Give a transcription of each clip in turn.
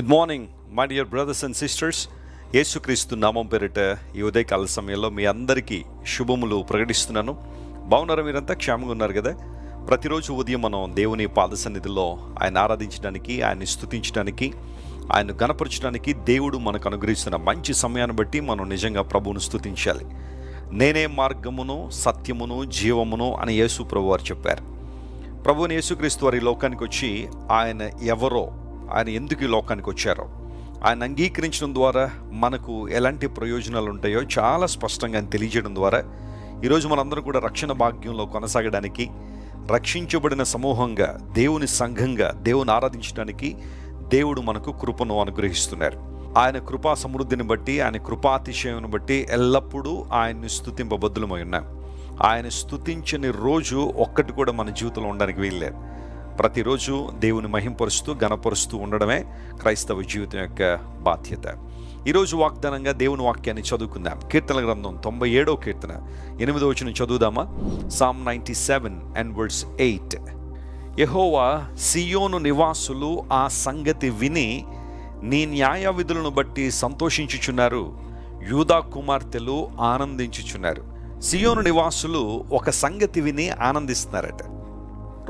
Good morning my dear brothers and sisters Yesukreestu నామం పేరిట ఈ ఉదయకాల సమయంలో మీ అందరికీ శుభములు ప్రకటిస్తున్నాను. బాగున్నారు మీరంతా? క్షేమంగా ఉన్నారు కదా? ప్రతిరోజు ఉదయం మనం దేవుని పాద సన్నిధిలో ఆయన ఆరాధించడానికి ఆయన్ని స్థుతించడానికి ఆయన గణపరచడానికి దేవుడు మనకు అనుగ్రహిస్తున్న మంచి సమయాన్ని బట్టి మనం నిజంగా ప్రభువును స్థుతించాలి నేనే మార్గమును సత్యమును జీవమును అని యేసు ప్రభు వారు చెప్పారు. ప్రభువుని యేసుక్రీస్తు వారి లోకానికి వచ్చి ఆయన ఎవరో ఆయన ఎందుకు ఈ లోకానికి వచ్చారో? ఆయన అంగీకరించడం ద్వారా మనకు ఎలాంటి ప్రయోజనాలు ఉంటాయో చాలా స్పష్టంగా ఆయన తెలియజేయడం ద్వారా ఈరోజు మనందరం కూడా రక్షణ భాగ్యంలో కొనసాగడానికి రక్షించబడిన సమూహంగా దేవుని సంఘంగా దేవుని ఆరాధించడానికి దేవుడు మనకు కృపను అనుగ్రహిస్తున్నారు. ఆయన కృపా సమృద్ధిని బట్టి ఆయన కృపాతిశయం బట్టి ఎల్లప్పుడూ ఆయన్ని స్థుతింపబద్దులమై ఉన్నాం. ఆయన స్థుతించని రోజు ఒక్కటి కూడా మన జీవితంలో ఉండడానికి వీల్లేదు. ప్రతిరోజు దేవుని మహింపరుస్తూ గణపరుస్తూ ఉండడమే క్రైస్తవ జీవితం యొక్క బాధ్యత. ఈరోజు వాగ్దానంగా దేవుని వాక్యాన్ని చదువుకుందాం. కీర్తన గ్రంథం తొంభై ఏడో కీర్తన. ఎనిమిదో వచ్చిన చదువుదామా? Psalm ninety seven and words eight యహోవా సియోను నివాసులు ఆ సంగతి విని నీ న్యాయ విధులను బట్టి సంతోషించుచున్నారు. యూదా కుమార్తెలు ఆనందించుచున్నారు. సియోను నివాసులు ఒక సంగతి విని ఆనందిస్తున్నారట.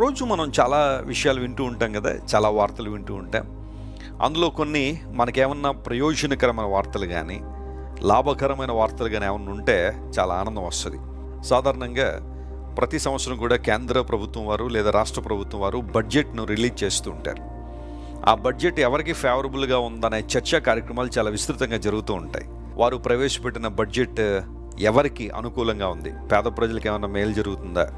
రోజు మనం చాలా విషయాలు వింటూ ఉంటాం కదా చాలా వార్తలు వింటూ ఉంటాం. అందులో కొన్ని మనకేమన్నా ప్రయోజనకరమైన వార్తలు కానీ లాభకరమైన వార్తలు కానీ ఏమన్నా ఉంటే చాలా ఆనందం వస్తుంది. సాధారణంగా ప్రతి సంవత్సరం కూడా కేంద్ర ప్రభుత్వం వారు లేదా రాష్ట్ర ప్రభుత్వం వారు బడ్జెట్ను రిలీజ్ చేస్తూ ఉంటారు. ఆ బడ్జెట్ ఎవరికి ఫేవరబుల్గా ఉందనే చర్చా కార్యక్రమాలు చాలా విస్తృతంగా జరుగుతూ ఉంటాయి. వారు ప్రవేశపెట్టిన బడ్జెట్ ఎవరికి అనుకూలంగా ఉంది? పేద ప్రజలకు ఏమైనా మేలు జరుగుతుందా?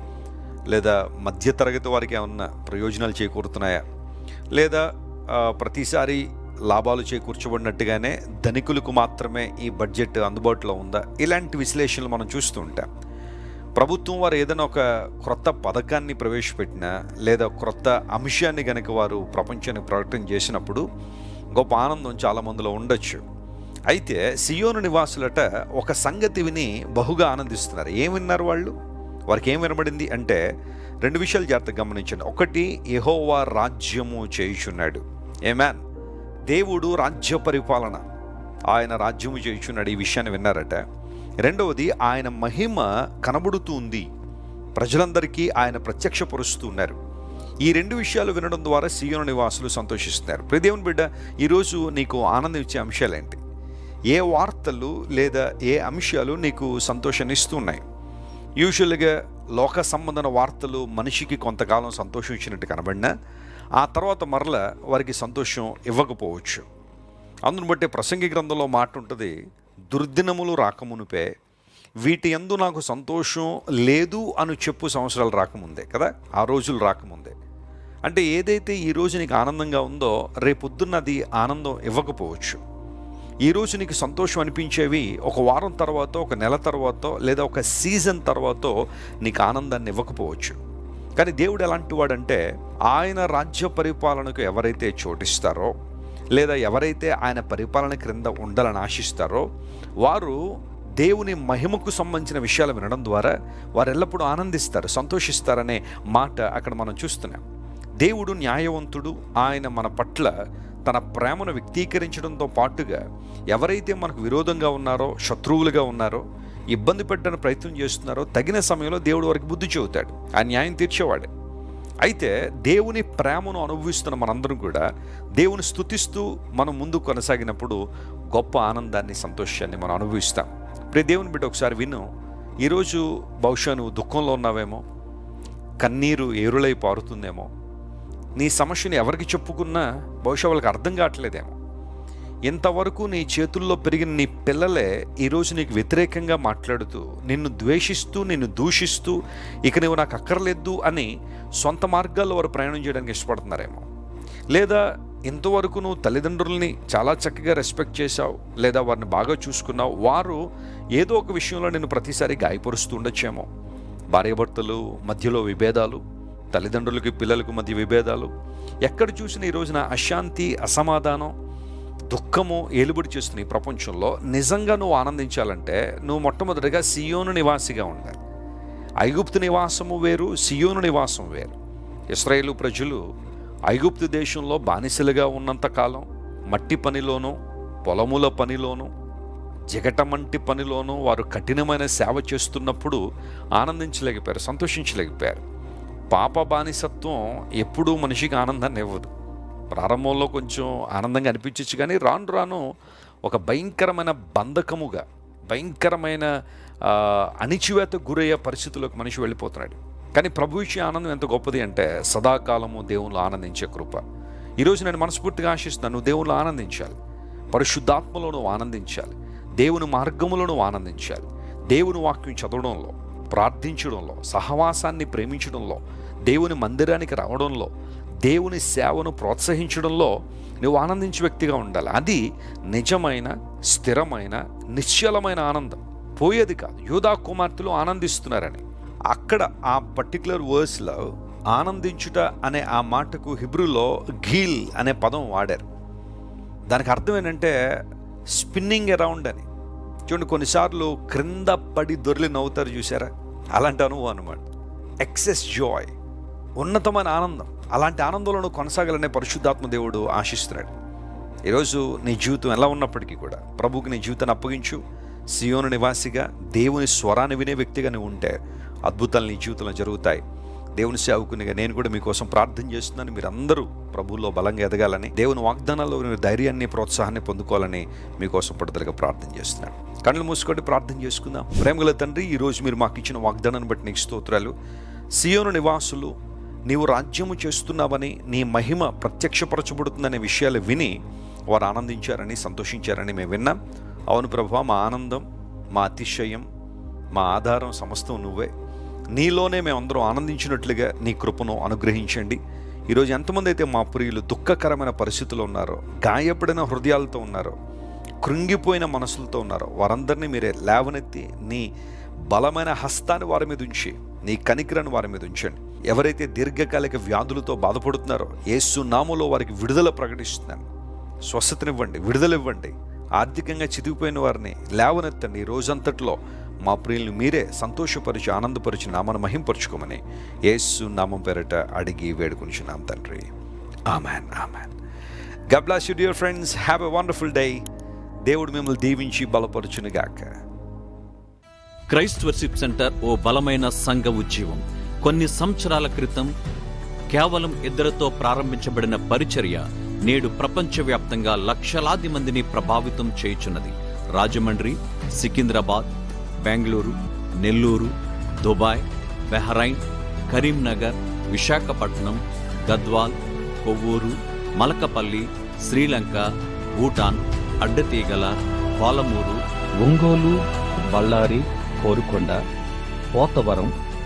లేదా మధ్యతరగతి వారికి ఏమన్నా ప్రయోజనాలు చేకూరుతున్నాయా? లేదా ప్రతిసారి లాభాలు చేకూర్చబడినట్టుగానే ధనికులకు మాత్రమే ఈ బడ్జెట్ అందుబాటులో ఉందా? ఇలాంటి విశ్లేషణలు మనం చూస్తూ ఉంటాం. ప్రభుత్వం వారు ఏదైనా ఒక క్రొత్త పథకాన్ని ప్రవేశపెట్టినా లేదా క్రొత్త అంశాన్ని కనుక వారు ప్రపంచానికి ప్రకటన చేసినప్పుడు గొప్ప ఆనందం చాలామందిలో ఉండొచ్చు. అయితే సియోను నివాసులట ఒక సంగతి విని బహుగా ఆనందిస్తున్నారు. ఏమిన్నారు విన్నారు వాళ్ళు? వారికి ఏం వినబడింది అంటే రెండు విషయాలు జాగ్రత్తగా గమనించండి. ఒకటి యహోవా రాజ్యము చేయుచున్నాడు. ఏమాన్ దేవుడు రాజ్య పరిపాలన. ఆయన రాజ్యము చేయుచున్నాడు. ఈ విషయాన్ని విన్నారట. రెండవది ఆయన మహిమ కనబడుతుంది. ప్రజలందరికీ ఆయన ప్రత్యక్షపరుస్తూ ఉన్నారు ఈ రెండు విషయాలు వినడం ద్వారా సీయోను నివాసులు సంతోషిస్తున్నారు. ప్రదేవుని బిడ్డ ఈరోజు నీకు ఆనందం ఇచ్చే అంశాలేంటి? ఏ వార్తలు లేదా ఏ అంశాలు నీకు సంతోషాన్ని ఇస్తున్నాయి యూజువల్గా లోక సంబంధన వార్తలు మనిషికి కొంతకాలం సంతోషం ఇచ్చినట్టు కనబడినా ఆ తర్వాత మరల వారికి సంతోషం ఇవ్వకపోవచ్చు. అందును బట్టి ప్రసంగి గ్రంథంలో మాట ఉంటుంది దుర్దినములు రాకమునుపే వీటి ఎందు నాకు సంతోషం లేదు అని చెప్పు సంవత్సరాలు రాకముందే కదా ఆ రోజులు రాకముందే. అంటే ఏదైతే ఈ నీకు ఆనందంగా ఉందో రేపొద్దున్న అది ఆనందం ఇవ్వకపోవచ్చు. ఈ రోజు నీకు సంతోషం అనిపించేవి ఒక వారం తర్వాత ఒక నెల తర్వాత లేదా ఒక సీజన్ తర్వాత నీకు ఆనందాన్ని ఇవ్వకపోవచ్చు. కానీ దేవుడు ఎలాంటి వాడంటే ఆయన రాజ్య పరిపాలనకు ఎవరైతే చోటిస్తారో లేదా ఎవరైతే ఆయన పరిపాలన క్రింద ఉండాలని ఆశిస్తారో వారు దేవుని మహిమకు సంబంధించిన విషయాలు వినడం ద్వారా వారు ఎల్లప్పుడూ ఆనందిస్తారు సంతోషిస్తారనే మాట అక్కడ మనం చూస్తున్నాం. దేవుడు న్యాయవంతుడు ఆయన మన పట్ల తన ప్రేమను వ్యక్తీకరించడంతో పాటుగా ఎవరైతే మనకు విరోధంగా ఉన్నారో శత్రువులుగా ఉన్నారో ఇబ్బంది పెట్టడానికి ప్రయత్నం చేస్తున్నారో తగిన సమయంలో దేవుడు వారికి బుద్ధి చెబుతాడు. ఆ న్యాయం తీర్చేవాడే. అయితే దేవుని ప్రేమను అనుభవిస్తున్న మనందరం కూడా దేవుని స్థుతిస్తూ మనం ముందు కొనసాగినప్పుడు గొప్ప ఆనందాన్ని సంతోషాన్ని మనం అనుభవిస్తాం. ప్రే దేవుని బిడ్డ ఒకసారి విను. ఈరోజు బహుశా నువ్వు దుఃఖంలో ఉన్నావేమో కన్నీరు ఏరులై పారుతుందేమో నీ సమస్యను ఎవరికి చెప్పుకున్నా బహుశా వాళ్ళకి అర్థం కావట్లేదేమో. ఇంతవరకు నీ చేతుల్లో పెరిగిన నీ పిల్లలే ఈరోజు నీకు వ్యతిరేకంగా మాట్లాడుతూ నిన్ను ద్వేషిస్తూ నిన్ను దూషిస్తూ ఇక నువ్వు నాకు అక్కర్లేదు అని సొంత మార్గాల్లో వారు ప్రయాణం చేయడానికి ఇష్టపడుతున్నారేమో. లేదా ఇంతవరకు నువ్వు తల్లిదండ్రుల్ని చాలా చక్కగా రెస్పెక్ట్ చేశావు లేదా వారిని బాగా చూసుకున్నావు వారు ఏదో ఒక విషయంలో నిన్ను ప్రతిసారి గాయపరుస్తూ ఉండొచ్చేమో. భార్యాభర్తలు మధ్యలో విభేదాలు తల్లిదండ్రులకి పిల్లలకు మధ్య విభేదాలు. ఎక్కడ చూసినా ఈ రోజున అశాంతి అసమాధానం దుఃఖము ఏలుబడి చేస్తున్న ఈ ప్రపంచంలో. నిజంగా నువ్వు ఆనందించాలంటే నువ్వు మొట్టమొదటిగా సియోను నివాసిగా ఉండాలి. ఐగుప్తు నివాసము వేరు సియోను నివాసం వేరు. ఇస్రాయేలు ప్రజలు ఐగుప్తు దేశంలో బానిసలుగా ఉన్నంతకాలం మట్టి పనిలోనూ పొలముల పనిలోనూ జిగటమంటి పనిలోనూ వారు కఠినమైన సేవ చేస్తున్నప్పుడు ఆనందించలేకపోయారు సంతోషించలేకపోయారు. పాప బానిసత్వం ఎప్పుడూ మనిషికి ఆనందాన్ని ఇవ్వదు. ప్రారంభంలో కొంచెం ఆనందంగా అనిపించవచ్చు కానీ రాను రాను ఒక భయంకరమైన బంధకముగా భయంకరమైన అణిచివేత గురయ్యే పరిస్థితుల్లోకి మనిషి వెళ్ళిపోతున్నాడు. కానీ ప్రభు ఇచ్చే ఆనందం ఎంత గొప్పది అంటే సదాకాలము దేవుళ్ళు ఆనందించే కృప. ఈరోజు నేను మనస్ఫూర్తిగా ఆశిస్తున్నాను నువ్వు దేవుళ్ళు ఆనందించాలి. పరిశుద్ధాత్మలో నువ్వు ఆనందించాలి. దేవుని మార్గములో నువ్వు ఆనందించాలి. దేవుని వాక్యం చదవడంలో ప్రార్థించడంలో సహవాసాన్ని ప్రేమించడంలో దేవుని మందిరానికి రావడంలో దేవుని సేవను ప్రోత్సహించడంలో నువ్వు ఆనందించే వ్యక్తిగా ఉండాలి. అది నిజమైన స్థిరమైన నిశ్చలమైన ఆనందం. పోయేది కాదు. యోధా కుమార్తెలు ఆనందిస్తున్నారని. అక్కడ ఆ పర్టికులర్ వర్స్లో ఆనందించుట అనే ఆ మాటకు హిబ్రూలో ఘీల్ అనే పదం వాడారు. దానికి అర్థం ఏంటంటే స్పిన్నింగ్ అరౌండ్ అని. చూడండి కొన్నిసార్లు క్రింద పడి దొర్లి నవ్వుతారు చూసారా? అలాంటి అనుభవం అనమాట ఎక్సెస్ జాయ్ ఉన్నతమైన ఆనందం. అలాంటి ఆనందంలో కొనసాగాలనే పరిశుద్ధాత్మ దేవుడు ఆశిస్తున్నాడు. ఈరోజు నీ జీవితం ఎలా ఉన్నప్పటికీ కూడా ప్రభువుకి నీ జీవితాన్ని అప్పగించు. సియోను నివాసిగా దేవుని స్వరాన్ని వినే వ్యక్తిగా నువ్వు ఉంటే అద్భుతాలు నీ జీవితంలో జరుగుతాయి. దేవుని సేవకునిగా నేను కూడా మీకోసం ప్రార్థన చేస్తున్నాను. మీరందరూ ప్రభువులో బలంగా ఎదగాలని దేవుని వాగ్దానాల్లో మీరు ధైర్యాన్ని ప్రోత్సాహాన్ని పొందుకోవాలని మీకోసం పడుదలగా ప్రార్థన చేస్తున్నాను. కళ్ళు మూసుకొని ప్రార్థన చేసుకుందాం. ప్రేమగల తండ్రి ఈరోజు మీరు మాకు ఇచ్చిన వాగ్దానాన్ని బట్టి నీకు స్తోత్రాలు. సియోను నివాసులు నీవు రాజ్యము చేస్తున్నావని నీ మహిమ ప్రత్యక్షపరచబడుతుందనే విషయాలు విని వారు ఆనందించారని సంతోషించారని మేము విన్నాం. అవును ప్రభు మా ఆనందం మా అతిశయం మా ఆధారం సమస్తం నువ్వే. నీలోనే మేమందరం ఆనందించినట్లుగా నీ కృపను అనుగ్రహించండి. ఈరోజు ఎంతమంది అయితే మా ప్రియులు దుఃఖకరమైన పరిస్థితుల్లో ఉన్నారో గాయపడిన హృదయాలతో ఉన్నారో కృంగిపోయిన మనసులతో ఉన్నారో వారందరినీ మీరే లేవనెత్తి నీ బలమైన హస్తాన్ని వారి మీద ఉంచి నీ కనికరను వారి మీద ఉంచండి. ఎవరైతే దీర్ఘకాలిక వ్యాధులతో బాధపడుతున్నారో ఏసు నామలో వారికి విడుదల ప్రకటిస్తున్నాను. స్వస్థతనివ్వండి విడుదలివ్వండి. ఆర్థికంగా చితికిపోయిన వారిని లేవనెత్తండి. ఈ రోజంతట్లో మా ప్రియుల్ని మీరే సంతోషపరిచి ఆనందపరిచి నామను మహింపరుచుకోమని యేసు నామం పేరట అడిగి వేడుకొనిచున్నాం తండ్రి. Amen amen. God bless you, friends friends. Have wonderful day దేవుడు మిమ్మల్ని దీవించి బలపరచునుగాక. క్రైస్ట్ వర్షిప్ సెంటర్ ఓ బలమైన సంఘ ఉద్యమం కొన్ని సంవత్సరాల క్రితం కేవలం ఇద్దరితో ప్రారంభించబడిన పరిచర్య నేడు ప్రపంచవ్యాప్తంగా లక్షలాది మందిని ప్రభావితం చేయుచున్నది. Rajahmundry Secunderabad Bengaluru Nellore Dubai Bahrain Karimnagar Visakhapatnam Gadwal Kovvur Malakapalli Sri Lanka Bhutan Addateegala Palamuru Ongole Bellary Korukonda Pothavaram